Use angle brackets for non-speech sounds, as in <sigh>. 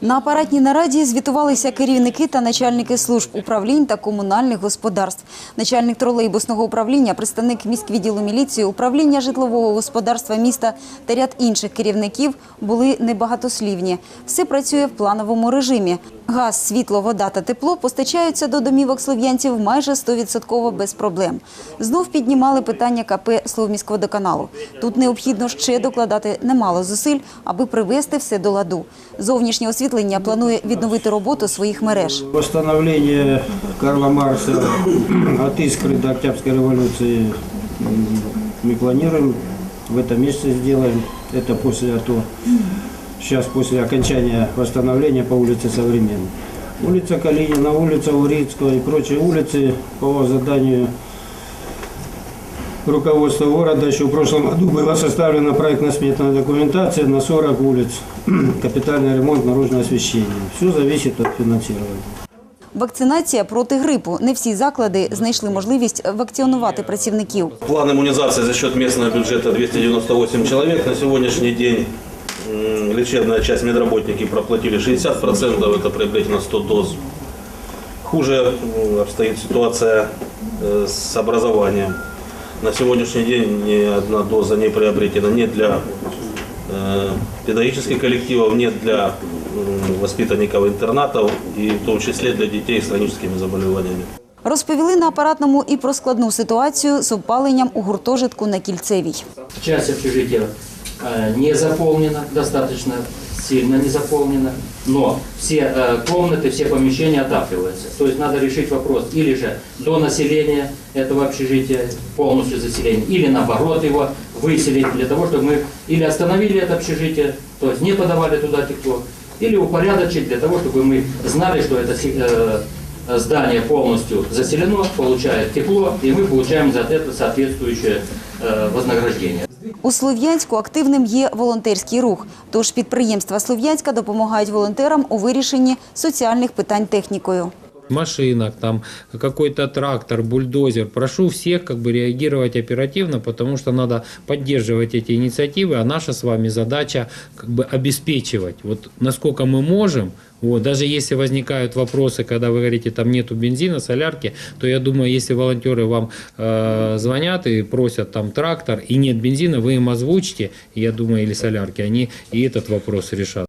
На апаратній нараді звітувалися керівники та начальники служб управлінь та комунальних господарств. Начальник тролейбусного управління, представник міськвідділу міліції, управління житлового господарства міста та ряд інших керівників були небагатослівні. Все працює в плановому режимі. Газ, світло, вода та тепло постачаються до домівок слов'янців майже 100% без проблем. Знов піднімали питання КП Словміськводоканалу. Тут необхідно ще докладати немало зусиль, аби привести все до ладу. Зовнішнє освітлення планує відновити роботу своїх мереж. Восстановление Карла Маркса от искры до Октябрьской революции м, мы планируем в этом месяце сделаем. Это после АТО. Сейчас после окончания восстановления по улице Современной. Улица Калинина, улица Урицкого и прочие улицы по заданию руководства города еще в прошлом году была составлена проектно-сметная документация на 40 улиц. <clears throat> Капитальный ремонт наружного освещения. Все зависит от финансирования. Вакцинація проти грипу. Не всі заклади знайшли можливість вакцинувати працівників. План иммунизации за счет местного бюджета 298 человек. На сегодняшний день м, лечебная часть медработники проплатили 60%, это приобретено 100 доз. Хуже м, обстоит ситуация э, с образованием. На сегодняшний день ни одна доза не приобретена ни для э, педагогических коллективов, нет для м, воспитанников интернатов и в том числе для детей с хроническими заболеваниями. Розповіли на апаратному і про складну ситуацію з опаленням у гуртожитку на Кільцевій. Часть общежития э, Не заполнена, достаточно сильно не заполнена, но все э, комнаты, все помещения отапливаются. То есть надо решить вопрос или же до населения этого общежития, полностью заселения, или наоборот его выселить для того, чтобы мы или остановили это общежитие, то есть не подавали туда тепло, или упорядочить для того, чтобы мы знали, что это э, здание полностью заселено, получает тепло, и мы получаем за это соответствующее э, вознаграждение. У Слов'янську активним є волонтерський рух. Тож підприємства Слов'янська допомагають волонтерам у вирішенні соціальних питань технікою. Машинах, там какой-то трактор, бульдозер. Прошу всех как бы реагировать оперативно, потому что надо поддерживать эти инициативы, а наша с вами задача как бы обеспечивать. Вот насколько мы можем, вот, даже если возникают вопросы, когда вы говорите, там нету бензина, солярки, то я думаю, если волонтеры вам э, звонят и просят там трактор и нет бензина, вы им озвучите, я думаю, или солярки, они и этот вопрос решат.